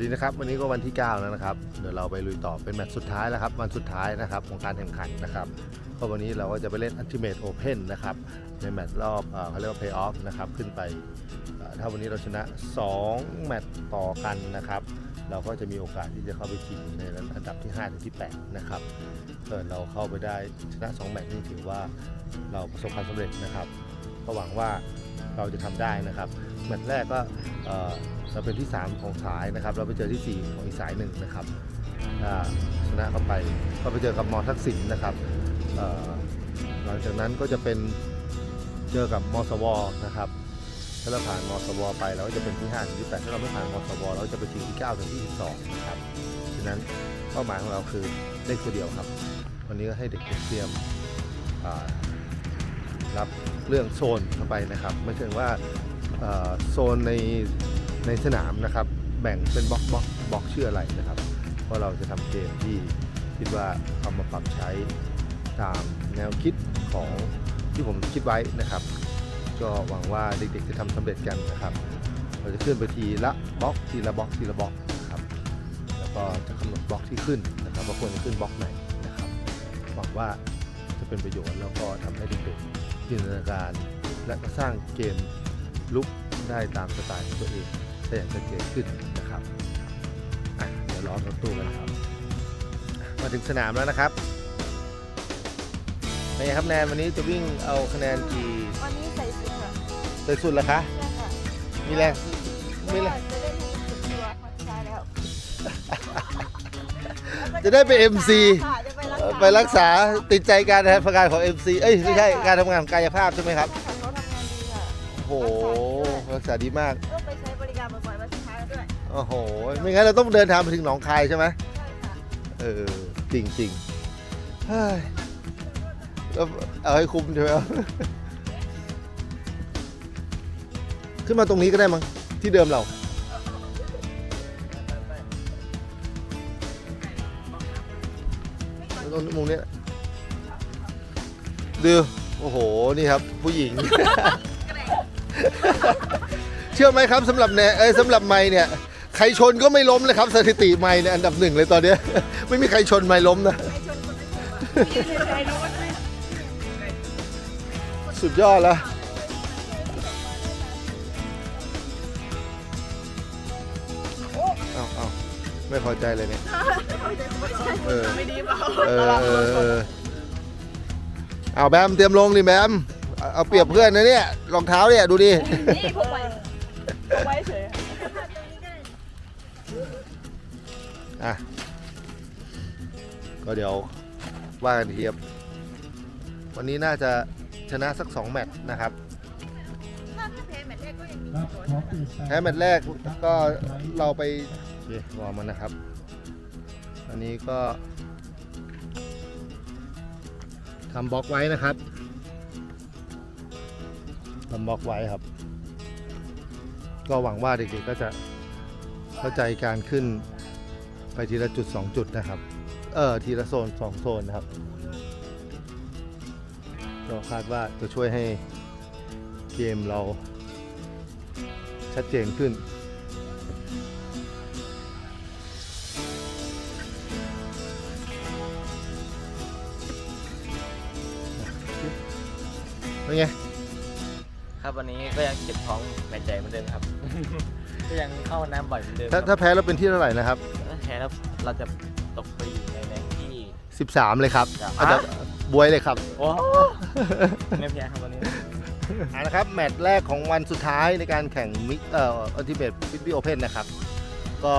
ดีนะครับวันนี้ก็วันที่ 9 แล้วนะครับ เดี๋ยวเราไปลุยต่อเป็นแมตช์สุดท้ายแล้วครับวันสุดท้ายนะครับของการแข่งขันนะครับก็วันนี้เราก็จะไปเล่น Ultimate Open นะครับในแมตช์รอบเขาเรียกว่า Play Off นะครับขึ้นไปถ้าวันนี้เราชนะ 2 แมตช์ต่อกันนะครับเราก็จะมีโอกาสที่จะเข้าไปชิงในอันดับที่5ถึงที่8นะครับเกิดเราเข้าไปได้ชนะ 2 แมตช์นี่ถือว่าเราประสบความสำเร็จนะครับก็หวังว่าเราจะทำได้นะครับแมตช์แรกก็ เอ่อเราเป็นที่ 3 ของสายนะครับ เราไปเจอที่ 4 ของอีกสายหนึ่งนะครับชนะเข้าไปก็ไปเจอกับมอทักษิณนะครับหลังจากนั้นก็จะเป็นเจอกับมสวนะครับถ้าเราผ่านมสวไปเราก็จะเป็นที่5ถึงที่8ถ้าเราไม่ผ่านมสวเราจะไปชิงที่9ถึงที่12นะครับฉะนั้นเป้าหมายของเราคือเลขตัวเดียวครับ วันนี้ก็ให้เด็กเตรียมรับเรื่องโซนเข้าไปนะครับ ไม่ใช่ว่าโซนใน ในสนามนะครับ แบ่งเป็นบล็อกบล็อกบล็อกชื่ออะไรนะครับเพราะเราจะทำเกมที่คิดว่าเอามาปรับใช้ตามแนวคิดของที่ผมคิดไว้นะครับ ก็หวังว่าเด็กๆจะทำสำเร็จกันนะครับ เราจะเคลื่อนไปทีละบล็อกทีละบล็อกทีละบล็อกนะครับแล้วก็จะกำหนดบล็อกที่ขึ้นนะครับว่าควรจะขึ้นบล็อกไหนนะครับหวังว่าจะเป็นประโยชน์แล้วก็ทำให้เด็กๆจินตนาการ และสร้างเกมลุกได้ตามสไตล์ของตัวเอง ได้อย่างชัดเจนขึ้นนะครับอะเดี๋ยวรอรถตู้กันนะครับอะมาถึงสนามแล้วนะครับเป็นไงครับแนนวันนี้จะวิ่งเอาคะแนนกี่วันนี้ใส่ชุดค่ะเต็มสุดแล้วคะใช่ค่ะมีแรงมีแรงจะได้รู้สึกตัวค่ะใช่แล้วจะได้ไป MC ค่ะจะไปรักเอ่อษาไปรักษาติดใจการทำงานของ MC เอ้ยไม่ใช่การทำงานของกายภาพใช่ไหมครับใช่ค่ะเขาทำงานดีค่ะโอ้โหรักษาดีมาก โอ้โห ไม่งั้นเราต้องเดินทางไปถึงหนองคายใช่ไหมใช่ค่ะเออ จริงจริงๆเฮ้ยแล้วเอาให้คุ้มใช่ไหมวะขึ้นมาตรงนี้ก็ได้มั้งที่เดิมเราตรงมุมเนี้ยดูโอ้โห นี่ครับ ผู้หญิง เชื่อไหมครับสำหรับเนี่ยเอ้ยสำหรับไม่เนี่ย ใครชนก็ไม่ล้มเลยครับสถิติไม่เนี่ยอันดับหนึ่งเลยตอนเนี้ย ไม่มีใครชนไม่ล้มนะ สุดยอดแล้ว เอาเอาไม่พอใจเลยเนี่ย เออ ไม่ดีเปล่าเออเออเออเอาแบมเตรียมลงดิแบมเอาเอาเปรียบเพื่อนนะเนี่ยรองเท้าเนี่ยดูดิ นี่พกไว้พกไว้เฉยอะก็เดี๋ยวว่ากันทีครับวันนี้น่าจะชนะสัก 2 แมตช์นะครับถ้าแพ้แมตช์แรกก็ยังมีครับขอเปลี่ยนแพ้แมตช์แรกก็เราไปโอเครอมันนะครับ อันนี้ก็ทำบล็อกไว้นะครับทำบล็อกไว้ครับ ก็หวังว่าเด็กๆก็จะเข้าใจการขึ้น ไปทีละจุด 2 จุดนะครับ เออทีละโซน 2 โซนนะครับก็คาดว่าจะช่วยให้เกมเราชัดเจนขึ้น เป็นไง ครับวันนี้ก็ยังเจ็บท้องแมตช์ใหญ่เหมือนเดิมครับ ก็ยังเข้าน้ำบ่อยเหมือนเดิมคถ้ารับถ้าแพ้เราเป็นที่เท่าไหร่นะครับถ้า แพ้แล้วเราจะตกไปอยู่ในแรงที่ 13 เลยครับครับ อาจจะบวยเลยครับ โอ้ไม่แพ้ครับวันนี้อ่านะครับแมตช์แรกของวันสุดท้ายในการแข่งมิกเอ่ออัลติเมทฟิตบี้โอเพนนะครับ ก็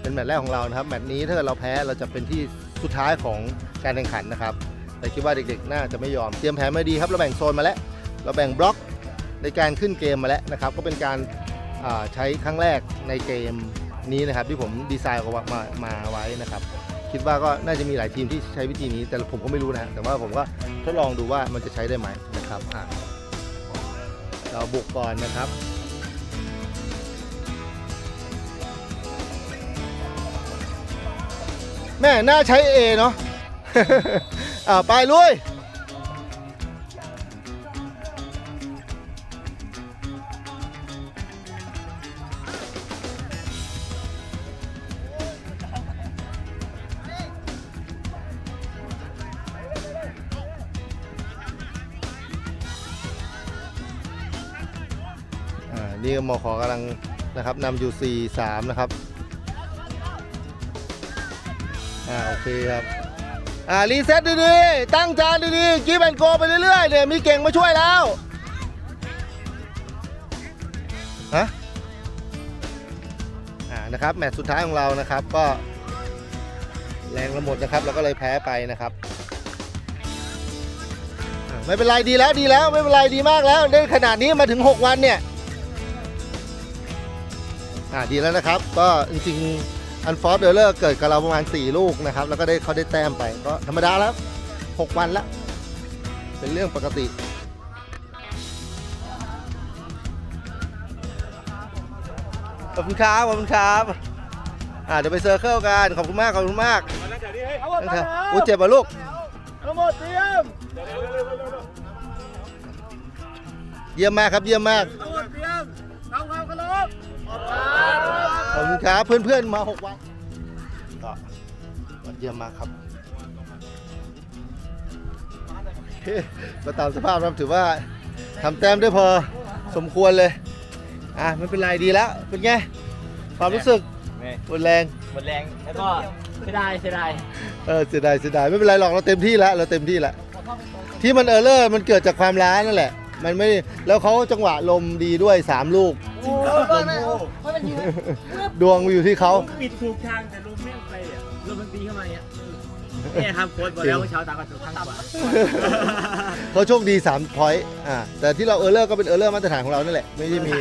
เป็นแมตช์แรกของเรานะครับ แมตช์นี้ถ้าเกิดเราแพ้เราจะเป็นที่สุดท้ายของการแข่งขันนะครับ แต่คิดว่าเด็กๆ น่าจะไม่ยอม เตรียมแผนมาดีครับ เราแบ่งโซนมาแล้ว เราแบ่งบล็อกในการขึ้นเกมมาแล้วนะครับ ก็เป็นการอ่าใช้ครั้งแรกในเกม นี้นะครับที่ผมดีไซน์ออกมามามาไว้นะครับ คิดว่าก็น่าจะมีหลายทีมที่ใช้วิธีนี้ แต่ผมก็ไม่รู้นะแต่ว่าผมก็ทดลองดูว่ามันจะใช้ได้ไหมนะครับเราบุกก่อนนะครับแม่น่าใช้ A เนาะ อ่าไปลุย มขอกำลังนะครับนำอยู่4 3นะครับอ่าโอเคครับอ่ารีเซ็ตดีๆตั้งจานดีๆกีบแอนโกไปเรื่อยๆเนี่ยมีเก่งมาช่วยแล้วฮะอ่านะครับแมตช์สุดท้ายของเรานะครับก็แรงราหมดนะครับเราก็เลยแพ้ไปนะครับไม่เป็นไรดีแล้วดีแล้วไม่เป็นไรดีมากแล้วได้ขนาดนี้มาถึง 6 วันเนี่ย อ่าดีแล้วนะครับ ก็จริงๆอันฟอร์เดอร์เลอร์เกิดกับเราประมาณ 4 ลูกนะครับ แล้วก็ได้เขาได้แต้มไปก็ธรรมดาแล้ว 6 วันแล้วเป็นเรื่องปกติขอบคุณครับขอบคุณครับอ่าเดี๋ยวไปเซอร์เคิลกันขอบคุณมากขอบคุณมากนั่งเถอะอู้เจ็บป่ะลูกทั้งหมดเตรียมเยี่ยมมากครับเยี่ยมมาก ขอบคุณครับเพื่อนๆมา 6 วัน ก็ก็เยี่ยมมากครับโอเคก็ตามสภาพนะครับถือว่าทำแต้มได้พอสมควรเลย อะไม่เป็นไรดีแล้ว เป็นไง ความรู้สึกนี่หมดแรง หมดแรงแล้วก็เสียดายเสียดายเออเสียดายเสียดายไม่เป็นไรหรอกเราเต็มที่แล้วเราเต็มที่แล้วที่มันเออร์เลอร์มันเกิดจากความล้านั่นแหละ มันไม่ได้แล้วเขาจังหวะลมดีด้วย 3 ลูก โอ้ยดวงอยู่ที่เขาปิดถูกทางแต่ลมแม่งไปอะลมมันตีเข้ามาเนี่ยเนี่ยครับโค้ชบอกแล้วว่าเช้าตากระตุกข้างขวาเขาโชคดี3พอยต์อ่าแต่ที่เราเออร์เลอร์ก็เป็นเออร์เลอร์มาตรฐานของเรานั่นแหละไม่ได้มี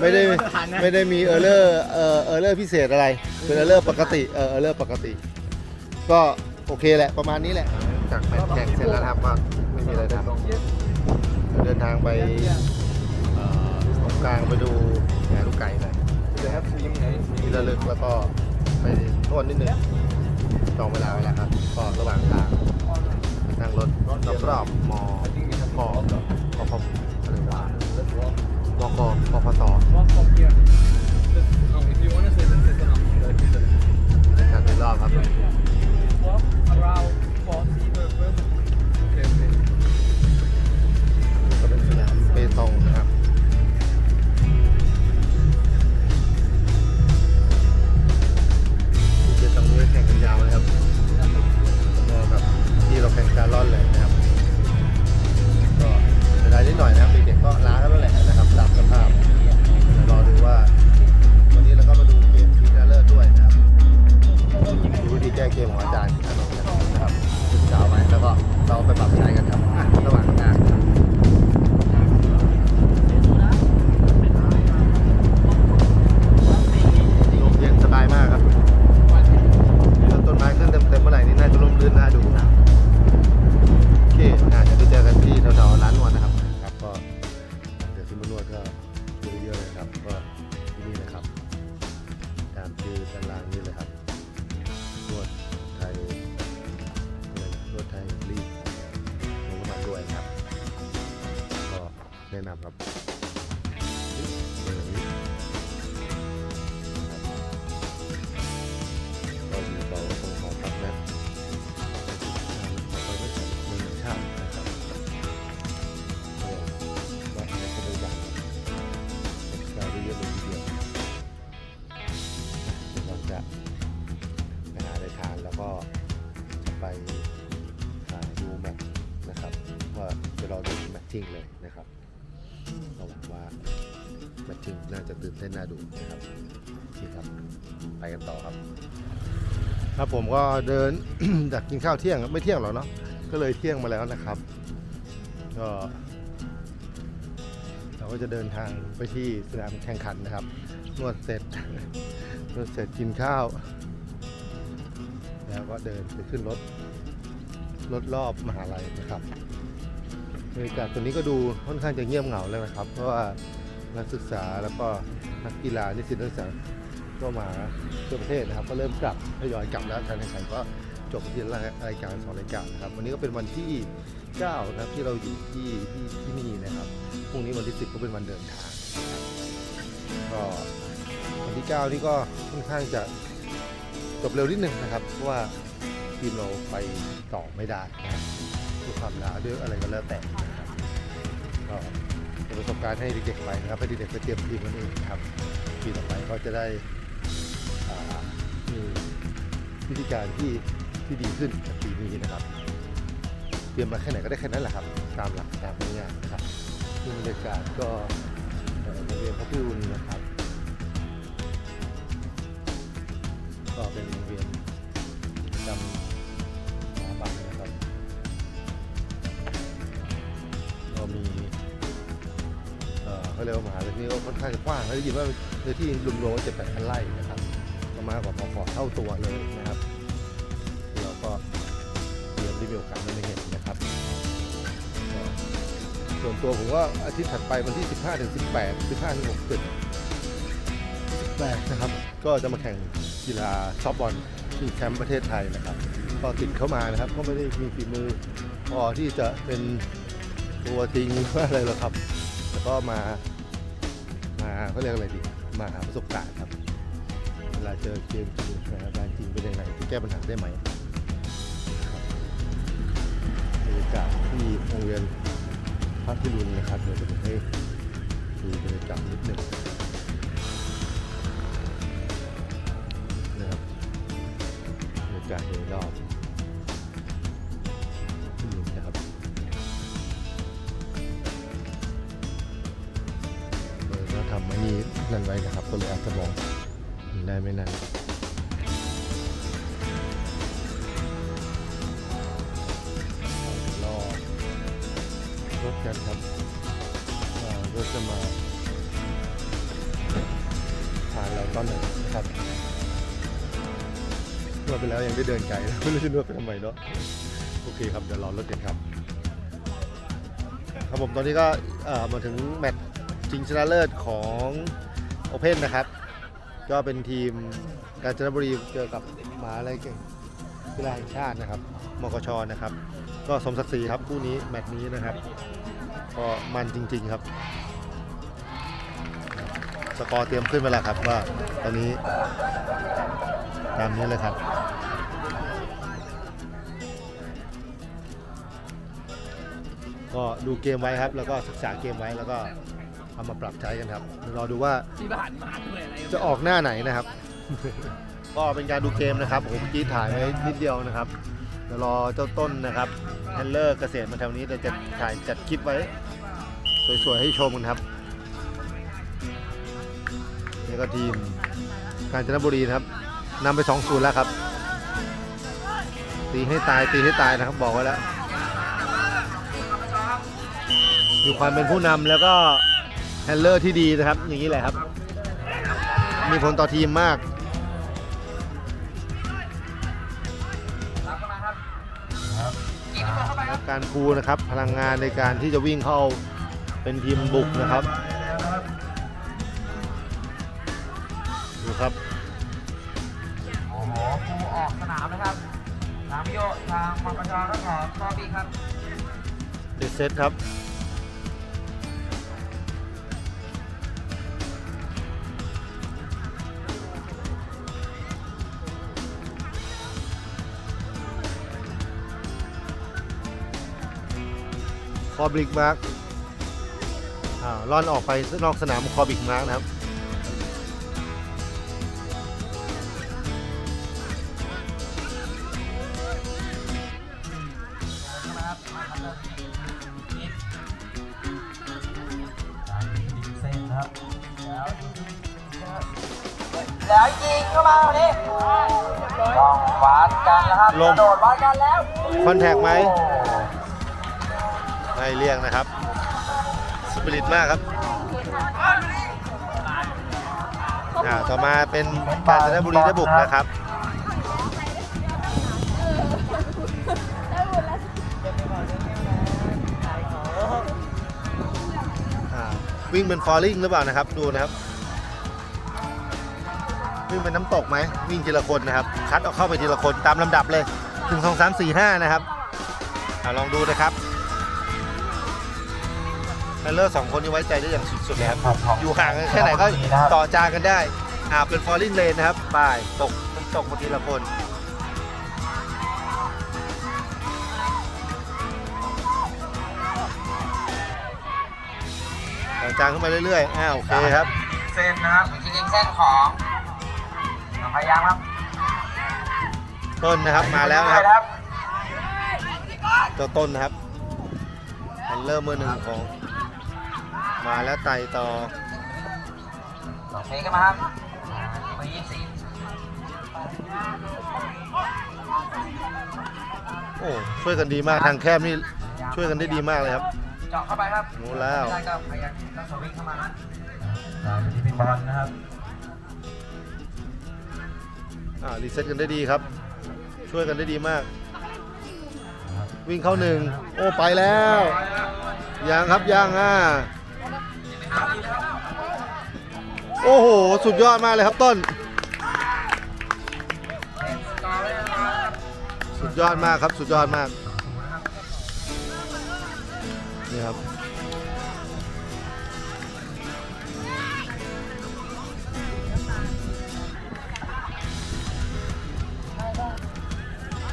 ไม่ได้มาตรฐานนะไม่ได้มีเออร์เลอร์เออเออร์เลอร์พิเศษอะไร เป็นเออร์เลอร์ปกติเออเออร์เลอร์ปกติ ก็โอเคแหละประมาณนี้แหละ จากแมตช์แข่งเสร็จแล้วนะครับก็ไม่มีอะไรทำ เดินทางไปตรงกลางไปดูงานลูกไก่หน่อยที่ระลึกแล้วก็ไปนวดนิดนึงจองเวลาไว้แล้วครับ ก็ระหว่างทางนั่งรถรอบๆมอพอพอพออะไรวะมกปพสการเป็นรอบครับ น่าจะตื่นเต้นน่าดูนะครับนี่ครับไปกันต่อครับ ครับผมก็เดิน จากกินข้าวเที่ยงไม่เที่ยงหรอกเนาะก็เลยเที่ยงมาแล้วนะครับก็เราก็จะเดินทางไปที่สนามแข่งขันนะครับนวดเสร็จนวดเสร็จกินข้าว แล้วก็เดินไปขึ้นรถรถรอบมหาลัยนะครับบรรยากาศตัวนี้ก็ดูค่อนข้างจะเงียบเหงาเลยนะครับ เพราะว่านักศึกษาแล้วก็ นักกีฬานิสิตนักศึกษาก็มาทั่วประเทศนะครับ ก็เริ่มกลับทยอยกลับแล้วการแข่งขันก็จบที่รายการสองรายการนะครับ วันนี้ก็เป็นวันที่ 9 นะครับที่เราอยู่ที่ที่ที่นี่นะครับพรุ่งนี้วันที่ 10 ก็เป็นวันเดินทางครับก็วันที่ 9 นี่ก็ค่อนข้างจะจบเร็วนิดนึงนะครับเพราะว่าทีมเราไปต่อไม่ได้ด้วยความล้าด้วยอะไรก็แล้วแต่นะครับก็ ประสบการณ์ให้เด็กๆไปนะครับให้เด็กๆไปเตรียมทีมกันเองนะครับปีต่อไปก็จะได้มีวิธีการที่ที่ดีขึ้นจากปีนี้นะครับ เตรียมมาแค่ไหนก็ได้แค่นั้นแหละครับ ตามหลักตามง่ายนะครับซึ่งบรรยากาศก็โรงเรียนพระพิรุณนะครับ ก็เป็นโรงเรียนประจำ นี้ก็ค่อนข้างจะกว้างแล้วได้ยินว่าเนื้อที่รวมๆว่าเจ็ดแปดพันไร่นะครับก็มากกว่าพอๆเท่าตัวเลยนะครับเราก็เตรียมที่มีโอกาสได้เห็นนะครับส่วนตัวผมว่าอาทิตย์ถัดไปวันที่ 15ถึง18 15ถึง16 18นะครับก็จะมาแข่งกีฬาซอฟบอลที่แคมป์ประเทศไทยนะครับก็ติดเข้ามานะครับ ก็ไม่ได้มีฝีมือพอที่จะเป็นตัวจริงว่าอะไรหรอกครับ แต่ก็มา มาเขาเรียกอะไรดี มาหาประสบการณ์ครับ เวลาเจอเกมจริงสถานการณ์จริงเป็นยังไงจะแก้ปัญหาได้ไหมครับบรรยากาศที่โรงเรียนพัทลุนนะครับเดี๋ยวจะให้ดูบรรยากาศนิดหนึ่งนะครับบรรยากาศโดยรอบ นี่นั่นไว้นะครับ ก็เลยอาจจะมองได้ไม่นานรอรถกันครับรถจะมาผ่านเราตอนไหนครับนวดไปแล้วยังได้เดินไกลนะไม่รู้จะนวดไปทำไมเนาะโอเคครับเดี๋ยวรอรถกันครับครับผมตอนนี้ก็มาถึงแมตช์ ชิงชนะเลิศของโอเพ่นนะครับ ก็เป็นทีมกาญจนบุรีเจอกับมหาอะไรเก่งกีฬาแห่งชาตินะครับมกชนะครับ ก็สมศักดิ์ศรีครับคู่นี้แมตช์นี้นะครับ ก็มันจริง ๆครับ สกอร์เตรียมขึ้นไปแล้วครับว่าตอนนี้ตามนี้เลยครับก็ดูเกมไว้ครับ แล้วก็ศึกษาเกมไว้แล้วก็ เอามาปรับใช้กันครับรอดูว่าที่ผ่านมาด้วยอะไรจะออกหน้าไหนนะครับ ก็เป็นการดูเกมนะครับผมเมื่อกี้ถ่ายไว้นิดเดียวนะครับเดี๋ยวรอเจ้าต้นนะครับแฮนเลอร์เกษตรมาแถวนี้เดี๋ยวจะถ่ายจัดคลิปไว้ สวยๆให้ชมกันครับนี่ก็ทีมกาญจนบุรีนะครับนำไป2 0แล้วครับ ตีให้ตายตีให้ตายนะครับบอกไว้แล้ว มีความเป็นผู้นำแล้วก็ แฮนเลอร์ที่ดีนะครับ อย่างนี้แหละครับ มีผลต่อทีมมากการคูนะครับพลังงานในการที่จะวิ่งเข้าเป็นทีมบุกนะครับดูครับโอ้โหครูออกสนามนะครับทางพิโยทางมปชก็ขอขอบีครับเดซเซตครับ คอบริกมาร์กอ่าล่อนออกไปนอกสนามคอบริกมาร์กนะครับนะครับมาทำเลยนิดยิงเส้นนะครับแล้วแล้วยิงเข้ามาวันนี้ต้องวัดกันนะครับลงกระโดดวัดกันแล้ว คอนแทคไหม ไม่เรียกนะครับ สปิริตมากครับอ่าต่อมาเป็นกาญจนบุรีได้บุกนะครับอ่าวิ่งเป็นฟอลลิ่งหรือเปล่านะครับดูนะครับ วิ่งเป็นน้ำตกไหมวิ่งทีละคนนะครับ คัดเอาเข้าไปทีละคนตามลำดับเลยหนึ่งสองสามสี่ห้านะครับอ่าลองดูนะครับ ไฮเลอร์สองคนนี้ไว้ใจได้อย่างสุดๆเลยครับอยู่ห่างกันแค่ไหนก็ต่อจานกันได้อ่าเป็นฟอลลิ่งเลนนะครับไปตกน้ำตกมาทีละคนตจางขึ้นมาเรื่อยๆอ่าโอเคครับเส้นนะครับจริงๆเส้นของพยายามครับ ต้นนะครับมาแล้วนะครับเจ้าต้นนะครับ มันเริ่มมือหนึ่งของ มาแล้วไต่ต่อสองเพลงกันมาครับเบอร์ยี่สิบสี่โอ้ช่วยกันดีมากทางแคบนี่ช่วยกันได้ดีมากเลยครับเจาะเข้าไปครับรู้แล้วไม่ได้ก็พยายามต้องสวิงเข้ามานะอ่าที่เป็นบอลนะครับอ่ารีเซ็ตกันได้ดีครับ ช่วยกันได้ดีมาก วิ่งเข้าหนึ่งโอ้ไปแล้วยังครับยังอะ โอ้โห สุดยอดมากเลยครับต้น สุดยอดมากครับ สุดยอดมาก นี่ครับ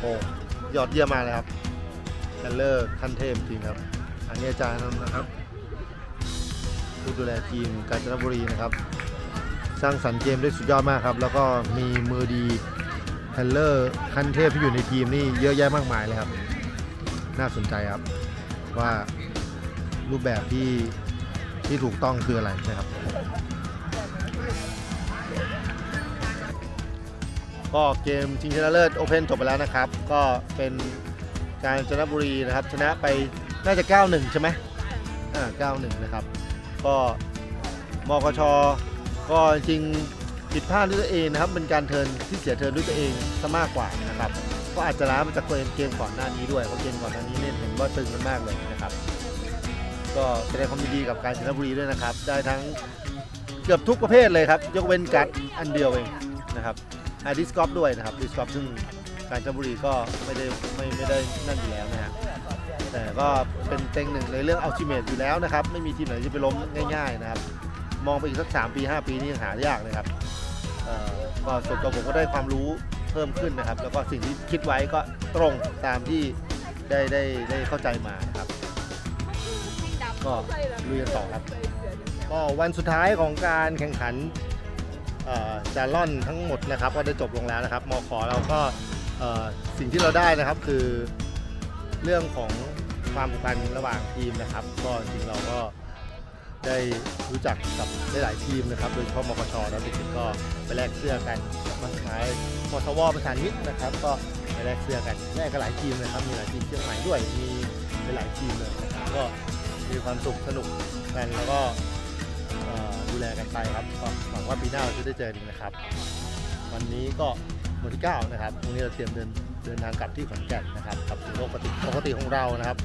โอ้ยอดเยี่ยมมากเลยครับแคนเลอร์ขั้นเทพจริงครับ อันนี้อาจารย์นะครับผู้ดูแลทีมกาญจนบุรีนะครับ สร้างสรรค์เกมได้สุดยอดมากครับ แล้วก็มีมือดีแคนเลอร์ขั้นเทพที่อยู่ในทีมนี่เยอะแยะมากมายเลยครับ น่าสนใจครับว่ารูปแบบที่ที่ถูกต้องคืออะไรนะครับ ก็เกมชิงชนะเลิศโอเพนจบไปแล้วนะครับ ก็เป็นการจนะบุรีนะครับ ชนะไปน่าจะ 9-1 ใช่ไหมอ่า 9-1 นะครับ ก็มกช ก็จริงผิดพลาดด้วยตัวเองนะครับเป็นการเทินที่เสียเทินด้วยตัวเองซะมากกว่านะครับก็อาจจะล้ามาจากเกมก่อนหน้านี้ด้วยเพราะเกมก่อนหน้านี้เนี่ยเห็นว่าตึงกันมากเลยนะครับ ก็แสดงความยินดีกับการชนะบุรีด้วยนะครับ ได้ทั้งเกือบทุกประเภทเลยครับ ยกเว้นกัดอันเดียวเองนะครับอาดิสกอฟด้วยนะครับดิสกอฟซึ่งการจันบุรีก็ไม่ได้ไม่ไม่ได้นั่นอยู่แล้วนะฮะแต่ก็เป็นเต็งหนึ่งในเรื่องอัลติเมทอยู่แล้วนะครับ ไม่มีทีมไหนจะไปล้มง่าย ๆ นะครับ มองไปอีกสัก 3 ปี 5 ปีนี่ยังหายากเลยครับก็ส่วนตัวผมก็ได้ความรู้เพิ่มขึ้นนะครับ แล้วก็สิ่งที่คิดไว้ก็ตรงตามที่ได้ได้ได้เข้าใจมานะครับ ก็ลุยกันต่อครับ ก็วันสุดท้ายของการแข่งขันจาร่อนทั้งหมดนะครับ ก็ได้จบลงแล้วนะครับมขอเราก็สิ่งที่เราได้นะครับคือเรื่องของความผูกพันระหว่างทีมนะครับ ก็จริงเราก็ ได้รู้จักกับหลายๆทีมนะครับโดยเฉพาะมกชแล้วเด็กๆก็ไปแลกเสื้อกันมาสุดท้ายมทวประสานมิตรนะครับก็ไปแลกเสื้อกันแลกกันหลายทีมนะครับมีหลายทีมเชียงใหม่ด้วยมีหลายทีมเลยนะครับก็มีความสุขสนุกกันแล้วก็ดูแลกันไปครับก็หวังว่าปีหน้าเราจะได้เจอกันนะครับ วันนี้ก็วันที่9นะครับวันนี้เราเตรียมเดินเดินทางกลับที่ขอนแก่นนะครับกลับโลกปกติปกติของเรานะครับ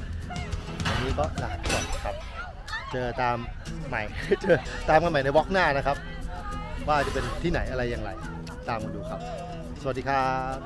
วันนี้ก็ลาไปก่อนครับ เจอตามใหม่ เจอตามกันใหม่ในบล็อกหน้านะครับ ว่าจะเป็นที่ไหนอะไรอย่างไร ตามกันดูครับ สวัสดีครับ